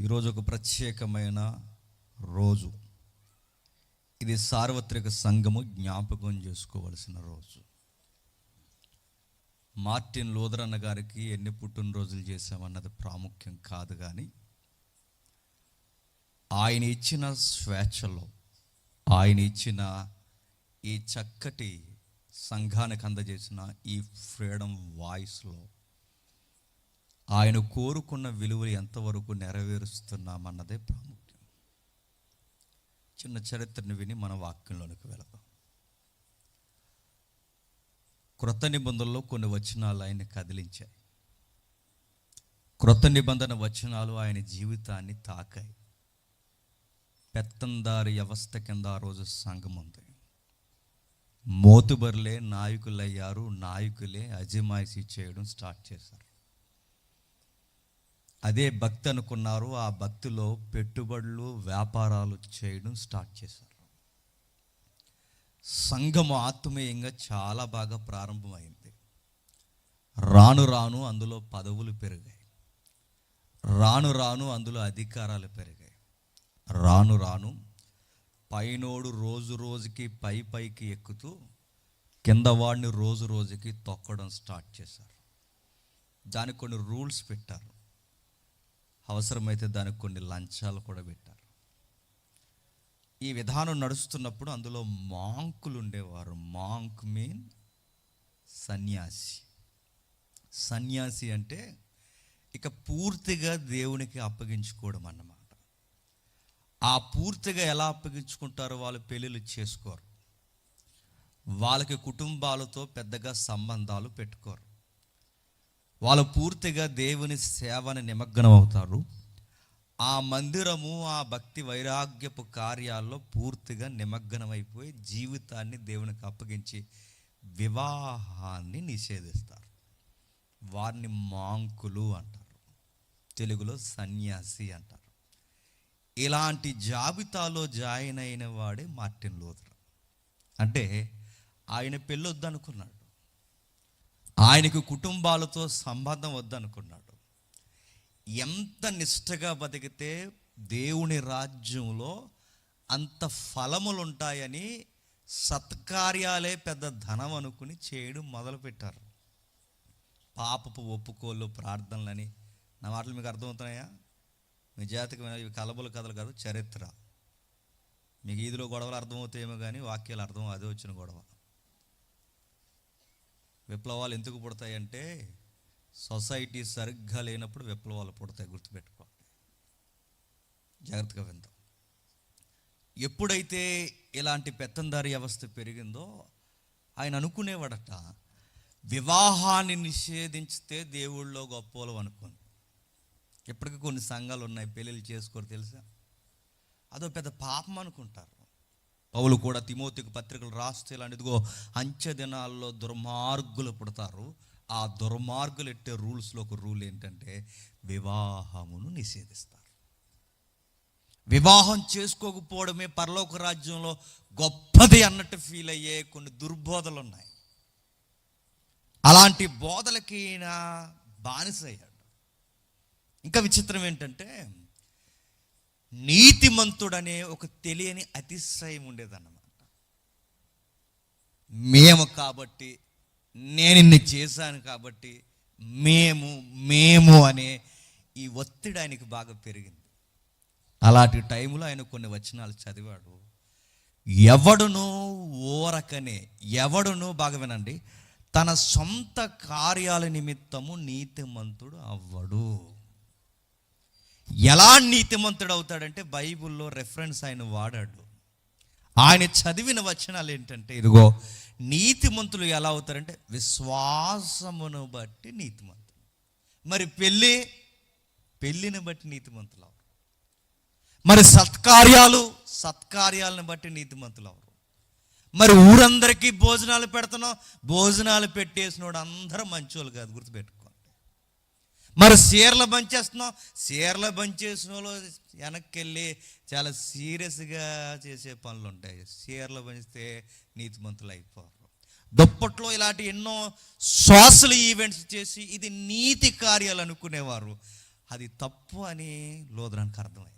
ఈరోజు ఒక ప్రత్యేకమైన రోజు. ఇది సార్వత్రిక సంఘము జ్ఞాపకం చేసుకోవలసిన రోజు. మార్టిన్ లోదరన్న గారికి ఎన్ని పుట్టినరోజులు చేశామన్నది ప్రాముఖ్యం కాదు కానీ ఆయన ఇచ్చిన స్వేచ్ఛలో ఆయన ఇచ్చిన ఈ చక్కటి సంఘానికి అందజేసిన ఈ ఫ్రీడమ్ వాయిస్లో ఆయన కోరుకున్న విలువలు ఎంతవరకు నెరవేరుస్తున్నామన్నదే ప్రాముఖ్యం. చిన్న చరిత్రను విని మన వాక్యంలోనికి వెళదాం. క్రొత్త నిబంధనలో కొన్ని వచనాలు ఆయన కదిలించాయి. క్రొత్త నిబంధన వచనాలు ఆయన జీవితాన్ని తాకాయి. పెత్తందారి వ్యవస్థ కింద ఆ రోజు సంఘం ఉంది. మోతుబర్లే నాయకులయ్యారు నాయకులే అజమాయిషీ చేయడం స్టార్ట్ చేశారు. అదే భక్తి అనుకున్నారు. ఆ భక్తిలో పెట్టుబడులు వ్యాపారాలు చేయడం స్టార్ట్ చేశారు. సంఘము ఆత్మీయంగా చాలా బాగా ప్రారంభమైంది. రాను రాను అందులో పదవులు పెరిగాయి. రాను రాను అందులో అధికారాలు పెరిగాయి. రాను రాను పైనోడు రోజు రోజుకి పై పైకి ఎక్కుతూ కింద వాడిని రోజు రోజుకి తొక్కడం స్టార్ట్ చేశారు. దానికి కొన్ని రూల్స్ పెట్టారు. అవసరమైతే దానికి కొన్ని లంచాలు కూడా పెట్టారు. ఈ విధానం నడుస్తున్నప్పుడు అందులో మాంకులు ఉండేవారు. మాంక్ మీన్ సన్యాసి. సన్యాసి అంటే ఇక పూర్తిగా దేవునికి అప్పగించుకోవడం అన్నమాట. ఆ పూర్తిగా ఎలా అప్పగించుకుంటారో వాళ్ళు పెళ్ళిళ్ళు చేసుకోరు. వాళ్ళకి కుటుంబాలతో పెద్దగా సంబంధాలు పెట్టుకోరు. వాళ్ళు పూర్తిగా దేవుని సేవని నిమగ్నం అవుతారు. ఆ మందిరము ఆ భక్తి వైరాగ్యపు కార్యాల్లో పూర్తిగా నిమగ్నమైపోయి జీవితాన్ని దేవునికి అప్పగించి వివాహాన్ని నిషేధిస్తారు. వారిని మాంకులు అంటారు. తెలుగులో సన్యాసి అంటారు. ఇలాంటి జాబితాలో జాయిన్ అయిన వాడే మార్టిన్ లోతరు అంటే ఆయన పెళ్ళొద్దనుకున్నాడు. ఆయనకు కుటుంబాలతో సంబంధం వద్దనుకున్నాడు. ఎంత నిష్ఠగా బతికితే దేవుని రాజ్యంలో అంత ఫలములు ఉంటాయని సత్కార్యాలే పెద్ద ధనం అనుకుని చేయడం మొదలుపెట్టారు. పాపపు ఒప్పుకోళ్ళు ప్రార్థనలని నా మాటలు మీకు అర్థమవుతున్నాయా? మీ జాతకం ఇవి కలబుల కథలు కాదు చరిత్ర. మీకు ఈదిలో గొడవలు అర్థమవుతాయేమో కానీ వాక్యాలు అర్థం అదే వచ్చిన గొడవ. విప్లవాలు ఎందుకు పుడతాయంటే సొసైటీ సరిగ్గా లేనప్పుడు విప్లవాలు పుడతాయి గుర్తుపెట్టుకోండి జాగ్రత్తగా విందాం. ఎప్పుడైతే ఇలాంటి పెత్తందారి వ్యవస్థ పెరిగిందో ఆయన అనుకునేవాడట వివాహాన్ని నిషేధించితే దేవుళ్ళో గొప్పలు అనుకోని. ఇప్పటికీ కొన్ని సంఘాలు ఉన్నాయి పెళ్ళిళ్ళు చేసుకోరు తెలుసా? అదో పెద్ద పాపం అనుకుంటారు. పౌలు కూడా తిమోతికి పత్రికలు రాస్తే ఇలాంటిదిగో అంచె దినాల్లో దుర్మార్గులు పుడతారు. ఆ దుర్మార్గులు ఎట్టే రూల్స్లో ఒక రూల్ ఏంటంటే వివాహమును నిషేధిస్తారు. వివాహం చేసుకోకపోవడమే పరలోక రాజ్యంలో గొప్పది అన్నట్టు ఫీల్ అయ్యే కొన్ని దుర్బోధలు ఉన్నాయి అలాంటి బోధలకి ఈయన బానిసయ్యాడు. ఇంకా విచిత్రం ఏంటంటే నీతిమంతుడనే ఒక తెలియని అతిశయం ఉండేదన్నమాట. మేము కాబట్టి నేను ఇన్ని చేశాను కాబట్టి మేము మేము అనే ఈ ఒత్తిడి ఆయనకి బాగా పెరిగింది. అలాంటి టైంలో ఆయన కొన్ని వచనాలు చదివాడు ఎవడును ఓరకనే ఎవడును బాగా వినండి తన సొంత కార్యాల నిమిత్తము నీతిమంతుడు అవ్వడు. ఎలా నీతిమంతుడు అవుతాడంటే బైబిల్లో రెఫరెన్స్ ఆయన వాడాడు. ఆయన చదివిన వచనాలు ఏంటంటే ఇదిగో నీతిమంతులు ఎలా అవుతారంటే విశ్వాసమును బట్టి నీతిమంతులు. మరి పెళ్ళి పెళ్ళిని బట్టి నీతిమంతులు అవరు మరి సత్కార్యాలు సత్కార్యాలను బట్టి నీతిమంతులు అవరు మరి ఊరందరికీ భోజనాలు పెడుతున్నాం భోజనాలు పెట్టేసినోడు అందరూ మంచోళ్ళు కాదు గుర్తుపెట్టు మరి చీరలు బంచేస్తున్నాం చీరలు బంచేసిన వాళ్ళు వెనక్కి వెళ్ళి చాలా సీరియస్గా చేసే పనులు ఉంటాయి చీరలు పంచితే నీతిమంతులు అయిపోరు. దుప్పట్లో ఇలాంటి ఎన్నో సోషల్ ఈవెంట్స్ చేసి ఇది నీతి కార్యాలు అనుకునేవారు. అది తప్పు అని లోదరానికి అర్థమైంది.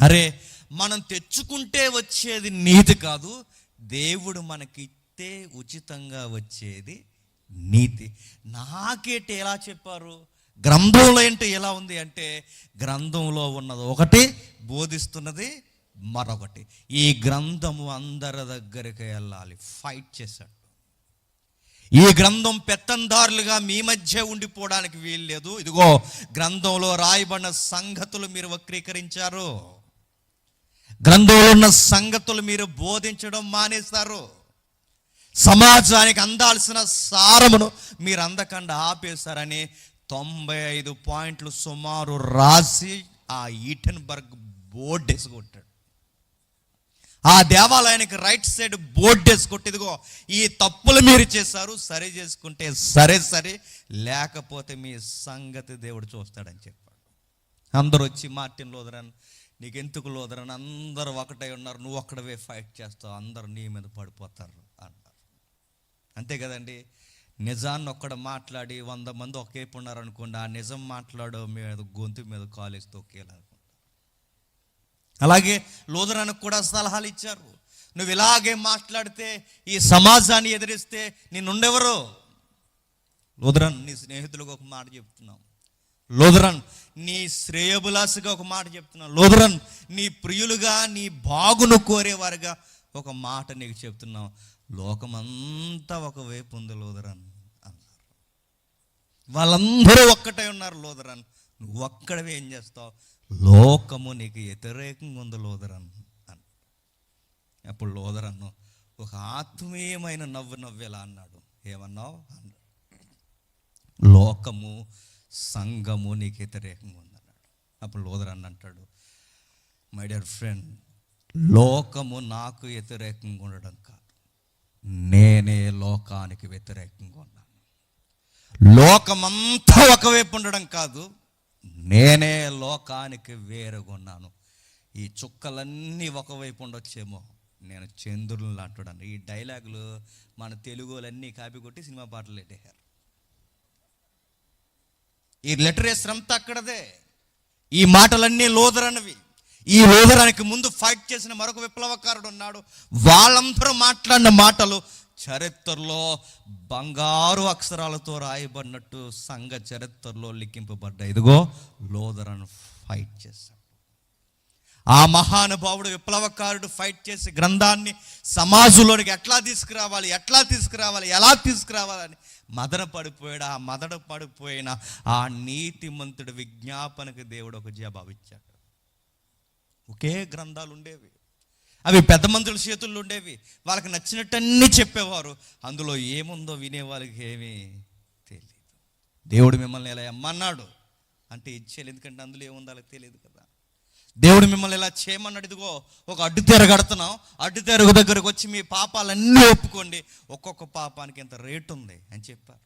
అరే మనం తెచ్చుకుంటే వచ్చేది నీతి కాదు దేవుడు మనకిస్తే ఉచితంగా వచ్చేది నీతి. నాకేంటి ఎలా చెప్పారు? గ్రంథంలో ఏంటి ఎలా ఉంది అంటే గ్రంథంలో ఉన్నది ఒకటి బోధిస్తున్నది మరొకటి. ఈ గ్రంథము అందరి దగ్గరికి వెళ్ళాలి. ఫైట్ చేశాడు. ఈ గ్రంథం పెత్తందారులుగా మీ మధ్య ఉండిపోవడానికి వీల్లేదు ఇదిగో గ్రంథంలో రాయబడిన సంగతులు మీరు వక్రీకరించారు. గ్రంథంలో ఉన్న సంగతులు మీరు బోధించడం మానేశారు. సమాజానికి అందాల్సిన సారమును మీరు అందకుండా ఆపేశారని తొంభై ఐదు పాయింట్లు సుమారు రాసి ఆ ఈటెన్బర్గ్ బోర్డు వేసుకొట్టాడు. ఆ దేవాలయానికి రైట్ సైడ్ బోర్డు వేసుకొట్టిందిగో ఈ తప్పులు మీరు చేశారు సరి చేసుకుంటే సరే సరే లేకపోతే మీ సంగతి దేవుడు చూస్తాడని చెప్పాడు. అందరూ వచ్చి మార్టిన్ లోదరన్ నీకెందుకు లోదరన్? అందరూ ఒకటే ఉన్నారు నువ్వు ఒక్కడవే ఫైట్ చేస్తావు అందరూ నీ మీద పడిపోతారు. అంతే కదండి. నిజాన్ని ఒక్కడ మాట్లాడి వంద మంది ఒకేపు ఉన్నారనుకోండి ఆ నిజం మాట్లాడో మీద గొంతు మీద కాలేజ్ తొక్కేయాలనుకుంటా అలాగే లోదరానికి కూడా సలహాలు ఇచ్చారు. నువ్వు ఇలాగే మాట్లాడితే ఈ సమాజాన్ని ఎదిరిస్తే నిన్నుండెవరు? లోదరన్ నీ స్నేహితులకు ఒక మాట చెప్తున్నాం. లోదరన్ నీ శ్రేయబులాసుగా ఒక మాట చెప్తున్నాను లోదరన్ నీ ప్రియులుగా నీ బాగును కోరేవారుగా ఒక మాట నీకు చెప్తున్నావు లోకమంతా ఒకవైపు ఉంది లోదరాన్ అన్నారు. వాళ్ళందరూ ఒక్కటే ఉన్నారు లోదరాన్ నువ్వు ఒక్కడవే ఏం చేస్తావు? లోకము నీకు వ్యతిరేకంగా ఉంది లోదరాన్ అని అప్పుడు లోదరన్ను ఒక ఆత్మీయమైన నవ్వు నవ్వేలా అన్నాడు. ఏమన్నావు? అన్నాడు. లోకము సంఘము నీకు వ్యతిరేకంగా ఉందన్నాడు అప్పుడు లోదరన్ అంటాడు మై డియర్ ఫ్రెండ్ లోకము నాకు వ్యతిరేకంగా ఉండడం కాదు. నేనే లోకానికి వ్యతిరేకంగా ఉన్నాను. లోకమంతా ఒకవైపు ఉండడం కాదు నేనే లోకానికి వేరుగా ఉన్నాను. ఈ చుక్కలన్నీ ఒకవైపు ఉండొచ్చేమో నేను చంద్రులను లాంటున్నాను ఈ డైలాగులు మన తెలుగులన్నీ కాపీ కొట్టి సినిమా పాటలు పెట్టేశారు. ఈ లిటరేచర్ అంతా అక్కడదే. ఈ మాటలన్నీ లోదరన్నవి ఈ లోదరానికి ముందు ఫైట్ చేసిన మరొక విప్లవకారుడు ఉన్నాడు. వాళ్ళందరూ మాట్లాడిన మాటలు చరిత్రలో బంగారు అక్షరాలతో రాయబడినట్టు సంఘ చరిత్రలో లిఖింపబడ్డ ఇదిగో లోదరను ఫైట్ చేశాడు. ఆ మహానుభావుడు విప్లవకారుడు ఫైట్ చేసి గ్రంథాన్ని సమాజంలోనికి ఎట్లా తీసుకురావాలి ఎట్లా తీసుకురావాలి ఎలా తీసుకురావాలని మదన పడిపోయాడు ఆ మదన పడిపోయిన ఆ నీతిమంతుడి విజ్ఞాపనకు దేవుడు ఒక జవాబు ఇచ్చాడు. ఒకే గ్రంథాలు ఉండేవి అవి పెద్ద మంత్రుల చేతుల్లో ఉండేవి వాళ్ళకి నచ్చినట్టన్నీ చెప్పేవారు. అందులో ఏముందో వినే వాళ్ళకి ఏమీ తెలియదు దేవుడు మిమ్మల్ని ఎలా ఎమ్మన్నాడు అంటే ఇచ్చేయాలి ఎందుకంటే అందులో ఏముందో వాళ్ళకి తెలియదు కదా. దేవుడు మిమ్మల్ని ఇలా చేయమన్నాడు? ఇదిగో ఒక అడ్డు తెరగడుతున్నాం అడ్డు తెరగ దగ్గరకు వచ్చి మీ పాపాలన్నీ ఒప్పుకోండి. ఒక్కొక్క పాపానికి ఎంత రేటు ఉంది అని చెప్పారు.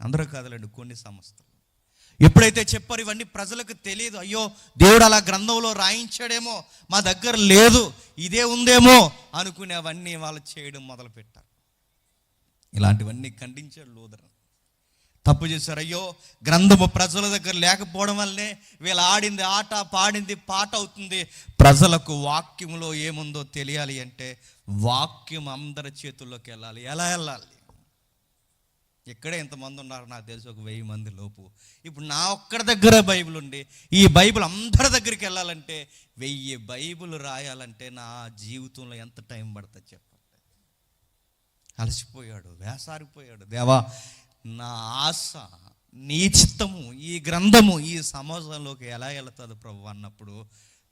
అందరూ కాదులేండి కొన్ని సంస్థలు. ఎప్పుడైతే చెప్పారు ఇవన్నీ ప్రజలకు తెలియదు. అయ్యో దేవుడు అలా గ్రంథంలో రాయించాడేమో మా దగ్గర లేదు ఇదే ఉందేమో అనుకునేవన్నీ వాళ్ళు చేయడం మొదలుపెట్టారు. ఇలాంటివన్నీ ఖండించాడు లోదరం. తప్పు చేశారు. అయ్యో గ్రంథము ప్రజల దగ్గర లేకపోవడం వల్లనే వీళ్ళు ఆడింది ఆట పాడింది పాట అవుతుంది. ప్రజలకు వాక్యంలో ఏముందో తెలియాలి అంటే వాక్యం అందరి చేతుల్లోకి వెళ్ళాలి. ఎలా వెళ్ళాలి? ఇక్కడే ఎంతమంది ఉన్నారు నాకు తెలిసి ఒక వెయ్యి మంది లోపు. ఇప్పుడు నా ఒక్కడి దగ్గర బైబిల్ ఉండి ఈ బైబిల్ అందరి దగ్గరికి వెళ్ళాలంటే వెయ్యి బైబిల్ రాయాలంటే నా జీవితంలో ఎంత టైం పడుతుంది చెప్పండి. అలసిపోయాడు వేసారిపోయాడు. దేవా నా ఆశ నీ చిత్తము ఈ గ్రంథము ఈ సమాజంలోకి ఎలా వెళుతుంది ప్రభు అన్నప్పుడు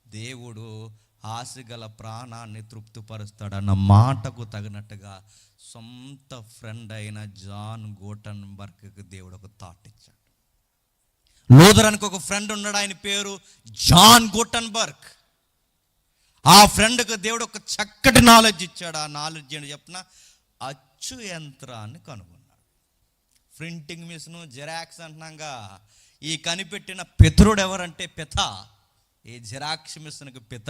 దేవుడు ఆశగల ప్రాణాన్ని తృప్తిపరుస్తాడన్న మాటకు తగినట్టుగా సొంత ఫ్రెండ్ అయిన జాన్ గోటన్ బర్క్కి దేవుడు ఒక థాట్ ఇచ్చాడు. లోదరానికి ఒక ఫ్రెండ్ ఉన్నాడు ఆయన పేరు జాన్ గోటన్ బర్క్ ఆ ఫ్రెండ్కి దేవుడు ఒక చక్కటి నాలెడ్జ్ ఇచ్చాడు. ఆ నాలెడ్జ్ అని చెప్పిన? అచ్చు యంత్రాన్ని కనుగొన్నాడు. ప్రింటింగ్ మిషన్ జెరాక్స్ అంటున్నాగా. ఈ కనిపెట్టిన పితరుడు ఎవరంటే పిత. ఈ జిరాక్స్ మిషన్కి పిత.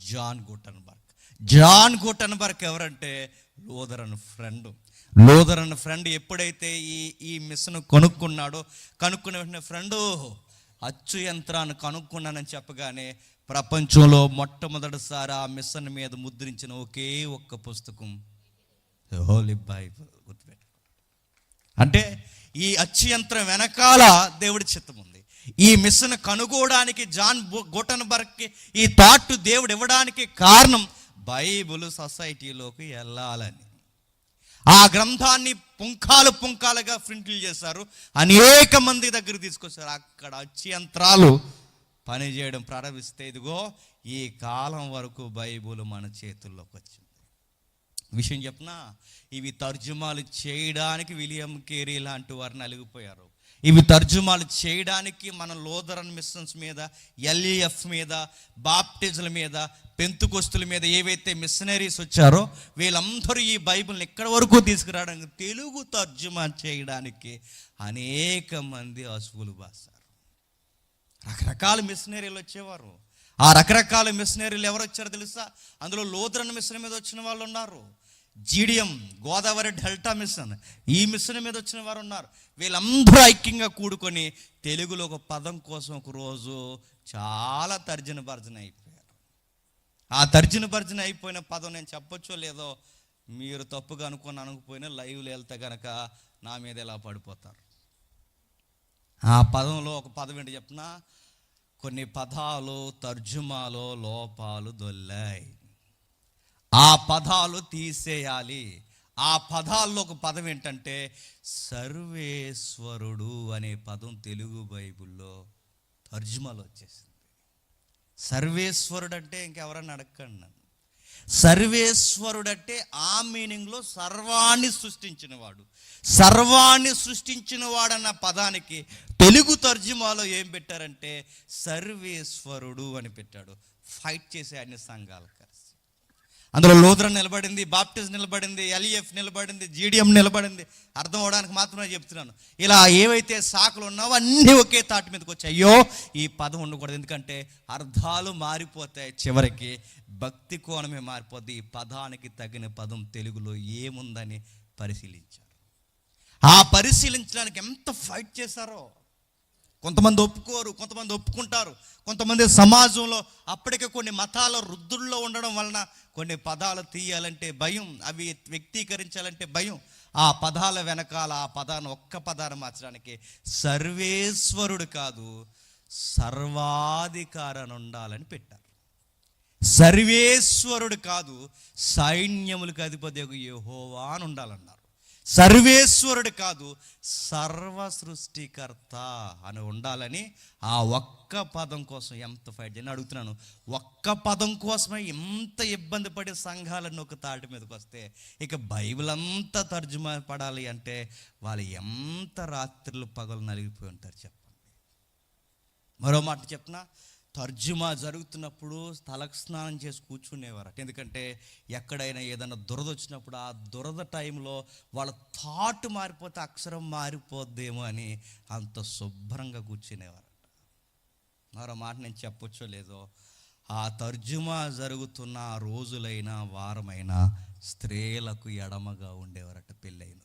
John Gutenberg. జాన్ గుటన్బర్గ్ ఎవరంటే? Lutheran friend. లోదర్ అన్న ఫ్రెండ్ ఎప్పుడైతే ఈ ఈ మిస్ను కొనుక్కున్నాడో కనుక్కున్న వెంటనే ఫ్రెండు అచ్చు యంత్రాన్ని కనుక్కున్నానని చెప్పగానే ప్రపంచంలో మొట్టమొదటిసారి ఆ మిషన్ మీద ముద్రించిన ఒకే ఒక్క పుస్తకం హోలీ బైబుల్ గుర్తుపెట్టు అంటే ఈ అచ్చు యంత్రం వెనకాల దేవుడి చిత్తం ఉంది ఈ మిషన్ కనుగోడానికి జాన్ గోటన్బర్గ్కి ఈ థాట్ దేవుడు ఇవ్వడానికి కారణం బైబుల్ సొసైటీలోకి వెళ్ళాలని. ఆ గ్రంథాన్ని పుంఖాలు పుంఖాలుగా ప్రింట్లు చేశారు. అనేక మంది దగ్గర తీసుకొచ్చారు. అక్కడ వచ్చి యంత్రాలు పనిచేయడం ప్రారంభిస్తే ఇదిగో ఈ కాలం వరకు బైబుల్ మన చేతుల్లోకి వచ్చింది. విషయం చెప్పిన? ఇవి తర్జుమాలు చేయడానికి విలియం కేరీ లాంటి వారు నలిగిపోయారు. ఇవి తర్జుమాలు చేయడానికి మన లోదరన్ మిషన్స్ మీద ఎల్ఈఎఫ్ మీద బాప్టిజుల మీద పెంతుకొస్తుల మీద ఏవైతే మిషనరీస్ వచ్చారో వీళ్ళందరూ ఈ బైబిల్ని ఎక్కడి వరకు తీసుకురావడానికి? తెలుగు తర్జుమా చేయడానికి అనేక మంది అసువులు బాసారు. రకరకాల మిషనరీలు వచ్చేవారు. ఆ రకరకాల మిషనరీలు ఎవరు వచ్చారో తెలుసా? అందులో లోదరన్ మిషన్ మీద వచ్చిన వాళ్ళు ఉన్నారు జీడియం గోదావరి డెల్టా మిషన్ ఈ మిషన్ మీద వచ్చిన వారు ఉన్నారు వీళ్ళందరూ ఐక్యంగా కూడుకొని తెలుగులో ఒక పదం కోసం ఒక రోజు చాలా తర్జన భర్జన అయిపోయారు. ఆ తర్జన భర్జన అయిపోయిన పదం నేను చెప్పొచ్చో లేదో మీరు తప్పుగా అనుకుని అనుకుపోయినా లైవ్లో వెళ్తే కనుక నా మీద ఎలా పడిపోతారు. ఆ పదంలో ఒక పదం ఏంటి చెప్పిన? కొన్ని పదాలు తర్జుమాలో లోపాలు దొల్లాయి. ఆ పదాలు తీసేయాలి. ఆ పదాల్లో ఒక పదం ఏంటంటే సర్వేశ్వరుడు అనే పదం తెలుగు బైబిల్లో తర్జుమాలో వచ్చేసింది. సర్వేశ్వరుడు అంటే ఇంకెవరన్నా అడగండి నన్ను. సర్వేశ్వరుడు అంటే ఆ మీనింగ్లో సర్వాన్ని సృష్టించినవాడు. సర్వాన్ని సృష్టించిన వాడన్న పదానికి తెలుగు తర్జుమాలో ఏం పెట్టారంటే సర్వేశ్వరుడు అని పెట్టాడు. ఫైట్ చేసే అన్ని సంఘాలకు. అందులో లోద్రన్ నిలబడింది బాప్టిస్ నిలబడింది ఎల్ఈఎఫ్ నిలబడింది జీడిఎం నిలబడింది. అర్థం అవడానికి మాత్రమే చెప్తున్నాను. ఇలా ఏవైతే శాఖలు ఉన్నావో అన్నీ ఒకే తాటి మీదకి వచ్చాయి. అయ్యో ఈ పదం ఉండకూడదు. ఎందుకంటే అర్థాలు మారిపోతాయి చివరికి. భక్తి కోణమే మారిపోద్ది. ఈ పదానికి తగిన పదం తెలుగులో ఏముందని పరిశీలించారు. ఆ పరిశీలించడానికి ఎంత ఫైట్ చేశారో. కొంతమంది ఒప్పుకోరు కొంతమంది ఒప్పుకుంటారు. కొంతమంది సమాజంలో అప్పటికే కొన్ని మతాల వృద్ధుల్లో ఉండడం వలన కొన్ని పదాలు తీయాలంటే భయం అవి వ్యక్తీకరించాలంటే భయం. ఆ పదాల వెనకాల ఆ పదాన్ని ఒక్క పదాన్ని మార్చడానికి సర్వేశ్వరుడు కాదు సర్వాధికారాన్ని ఉండాలని పెట్టారు. సర్వేశ్వరుడు కాదు సైన్యములకు అధిపతి యెహోవా అని ఉండాలన్నారు. సర్వేశ్వరుడు కాదు సర్వ సృష్టికర్త అని ఉండాలని ఆ ఒక్క పదం కోసం ఎంత ఫైట్ చేయని అడుగుతున్నాను. ఒక్క పదం కోసమే ఎంత ఇబ్బంది పడే సంఘాలన్నీ ఒక తాటి మీదకి వస్తే ఇక బైబిల్ అంతా తర్జుమా పడాలి అంటే వాళ్ళు ఎంత రాత్రులు పగలు నలిగిపోయి ఉంటారు చెప్పండి. మరో మాట చెప్పనా తర్జుమా జరుగుతున్నప్పుడు తలకు స్నానం చేసి కూర్చునేవారట. ఎందుకంటే ఎక్కడైనా ఏదైనా దురద వచ్చినప్పుడు ఆ దురద టైంలో వాళ్ళ థాట్ మారిపోతే అక్షరం మారిపోద్దేమో అని అంత శుభ్రంగా కూర్చునేవారట. మరో మాట నేను చెప్పొచ్చో లేదో? ఆ తర్జుమా జరుగుతున్న రోజులైనా వారమైనా స్త్రీలకు ఎడమగా ఉండేవారట పెళ్ళైన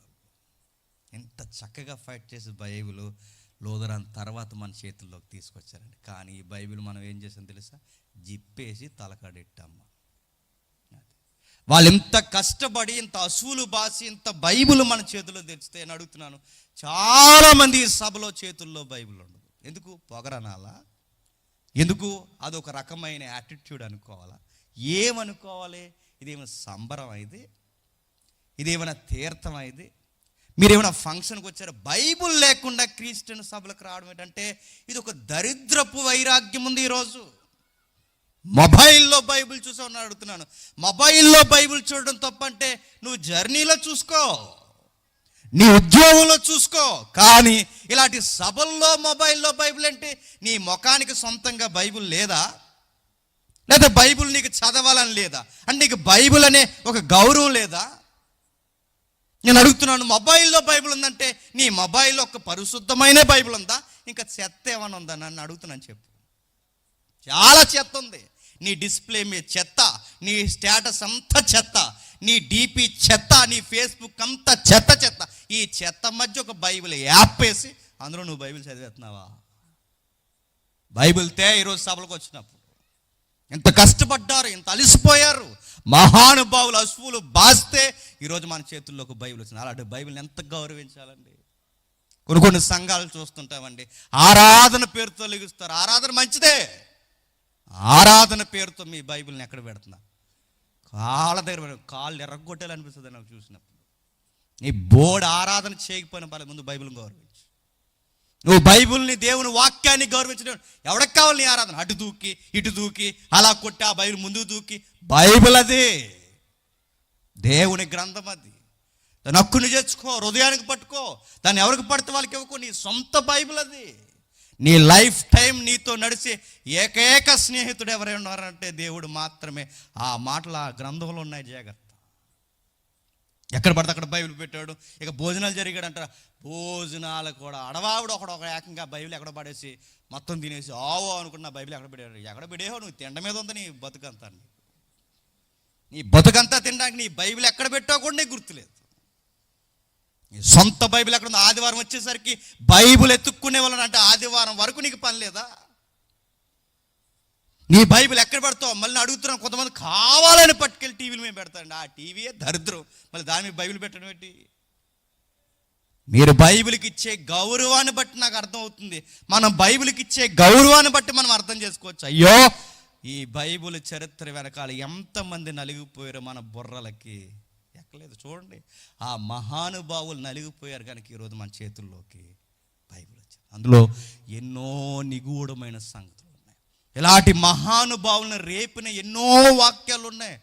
ఎంత చక్కగా ఫైట్ చేసి బైబులు లోదరాన్ తర్వాత మన చేతుల్లోకి తీసుకొచ్చారండి. కానీ ఈ బైబిల్ మనం ఏం చేసాం తెలుసా? జిప్పేసి తలకాడెట్టామ్మ. వాళ్ళు ఇంత కష్టపడి ఇంత అసూలు బాసి ఇంత బైబిల్ మన చేతిలో తెచ్చితే నేను అడుగుతున్నాను చాలామంది సభలో చేతుల్లో బైబిల్ ఉండదు. ఎందుకు? పొగరనాలా? ఎందుకు? అదొక రకమైన యాటిట్యూడ్ అనుకోవాలా? ఏమనుకోవాలి? ఇదేమైనా సంబరం ఇది ఇదేమైనా తీర్థం అయితే? మీరేమైనా ఫంక్షన్కి వచ్చారు? బైబుల్ లేకుండా క్రిస్టియన్ సభలకు రావడం ఏంటంటే ఇది ఒక దరిద్రపు వైరాగ్యం ఉంది ఈరోజు. మొబైల్లో బైబిల్ చూసామని అడుగుతున్నాను. మొబైల్లో బైబిల్ చూడడం తప్పంటే నువ్వు జర్నీలో చూసుకో. నీ ఉద్యోగంలో చూసుకో. కానీ ఇలాంటి సభల్లో మొబైల్లో బైబిల్ అంటే నీ ముఖానికి సొంతంగా బైబిల్ లేదా? లేదా బైబిల్ నీకు చదవాలని లేదా? అంటే నీకు బైబిల్ అనే ఒక గౌరవం లేదా? నేను అడుగుతున్నాను మొబైల్లో బైబిల్ ఉందంటే నీ మొబైల్లో ఒక పరిశుద్ధమైన బైబిల్ ఉందా? ఇంకా చెత్త ఏమైనా ఉందా? నన్ను అడుగుతున్నాను చెప్పు. చాలా చెత్త ఉంది. నీ డిస్ప్లే మీద చెత్త నీ స్టేటస్ అంతా చెత్త నీ డీపీ చెత్త నీ ఫేస్బుక్ అంతా చెత్త చెత్త. ఈ చెత్త మధ్య ఒక బైబిల్ యాప్ వేసి అందులో నువ్వు బైబిల్ చదివేస్తున్నావా? బైబిల్ తే ఈరోజు సభలకు వచ్చినప్పుడు. ఎంత కష్టపడ్డారు ఎంత అలసిపోయారు. మహానుభావులు అసువులు బాస్తే ఈరోజు మన చేతుల్లో ఒక బైబిల్ వచ్చింది. అలాంటి బైబిల్ని ఎంత గౌరవించాలండి? కొన్ని కొన్ని సంఘాలు చూస్తుంటామండి. ఆరాధన పేరుతో లిగుస్తారు. ఆరాధన మంచిదే. ఆరాధన పేరుతో మీ బైబిల్ని ఎక్కడ పెడుతున్నా? కాళ్ళ దగ్గర కాళ్ళు ఎర్రగొట్టాలనిపిస్తుంది నాకు చూసినప్పుడు. నీ బోర్డు ఆరాధన చేయకపోయిన పర్లేదు ముందు బైబిల్ని గౌరవించు. నువ్వు బైబిల్ని దేవుని వాక్యాన్ని గౌరవించడం ఎవరికి కావాలి నీ ఆరాధన? అటు దూకి ఇటు దూకి అలా కొట్టి ఆ బైబిల్ ముందు దూకి. బైబిల్ అది. దేవుని గ్రంథం అది. దాని హక్కుని చేర్చుకో హృదయానికి పట్టుకో. దాన్ని ఎవరికి పడితే వాళ్ళకి ఇవ్వకో. నీ సొంత బైబిల్ అది. నీ లైఫ్ టైం నీతో నడిచే ఏకైక స్నేహితుడు ఎవరై ఉన్నారంటే దేవుడు మాత్రమే. ఆ మాటలు ఆ గ్రంథంలో ఉన్నాయి జాగ్రత్త. ఎక్కడ పడితే అక్కడ బైబిల్ పెట్టాడు. ఇక భోజనాలు జరిగాడు అంటారు భోజనాలు కూడా. అడవావిడ ఒకడు ఒక ఏకంగా బైబిల్ ఎక్కడ పడేసి మొత్తం తినేసి ఆవో అనుకున్న బైబిల్ ఎక్కడ పెట్టాడు? ఎక్కడ పెట్టేవో? నువ్వు తిండ మీద ఉంది నీ బతుకంతా నీ బతుకంతా తినడానికి నీ బైబిల్ ఎక్కడ పెట్టావు కూడా నీకు గుర్తులేదు. నీ సొంత బైబిల్ ఎక్కడ ఉంది ఆదివారం వచ్చేసరికి బైబిల్ ఎత్తుక్కునే వాళ్ళని అంటే ఆదివారం వరకు నీకు పని లేదా? నీ బైబిల్ ఎక్కడ పెడతావు? మళ్ళీ అడుగుతున్నాను కొంతమంది కావాలని పట్టుకెళ్ళి టీవీలు మేము పెడతాండి ఆ టీవీయే దరిద్రం. మళ్ళీ దాని మీద బైబిల్ పెట్టడం ఏంటి? మీరు బైబిల్కి ఇచ్చే గౌరవాన్ని బట్టి నాకు అర్థం అవుతుంది మనం బైబిల్కి ఇచ్చే గౌరవాన్ని బట్టి మనం అర్థం చేసుకోవచ్చు. అయ్యో ఈ బైబిల్ చరిత్ర వెనకాల ఎంతమంది నలిగిపోయారో మన బుర్రలకి? ఎక్కలేదు చూడండి. ఆ మహానుభావులు నలిగిపోయారు కనుక ఈరోజు మన చేతుల్లోకి బైబిల్ వచ్చింది. అందులో ఎన్నో నిగూఢమైన సంగతులు ఉన్నాయి. ఇలాంటి మహానుభావులను రేపిన ఎన్నో వాక్యాలు ఉన్నాయి.